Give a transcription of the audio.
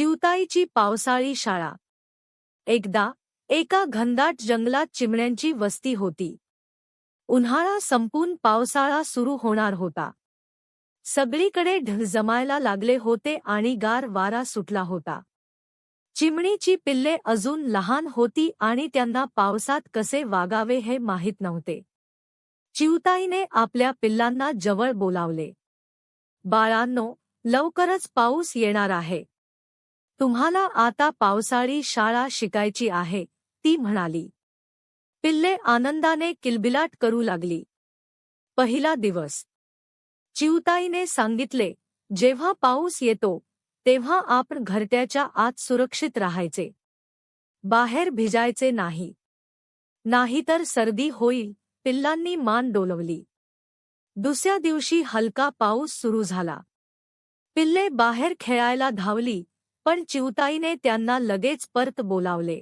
चिवताईची पावसाळी शाळा. एकदा एका घनदाट जंगलात चिमण्यांची वस्ती होती. उन्हाळा संपून पावसाळा सुरू होणार होता. सगळीकडे ढग जमायला लागले होते आणि गार वारा सुटला होता. चिमणीची पिल्ले अजून लहान होती आणि त्यांना पावसात कसे वागावे हे माहीत नव्हते. चिवताईने आपल्या पिल्लांना जवळ बोलावले. बाळांनो लवकरच पाऊस येणार आहे. तुम्हाला आता पावसाळी शाळा शिकायची आहे ती म्हणाली. पिल्ले आनंदाने किलबिलाट करू लागली. पहिला दिवस. चिवताईने सांगितले जेव्हा पाऊस येतो तेव्हा आपण घरट्याच्या आत सुरक्षित राहायचे. बाहेर भिजायचे नाही. नाहीतर सर्दी होईल पिल्लांनी मान डोलवली. दुसऱ्या दिवशी हलका पाऊस सुरू झाला. पिल्ले बाहेर खेळायला धावली पण चिवताईने त्यांना लगेच परत बोलावले.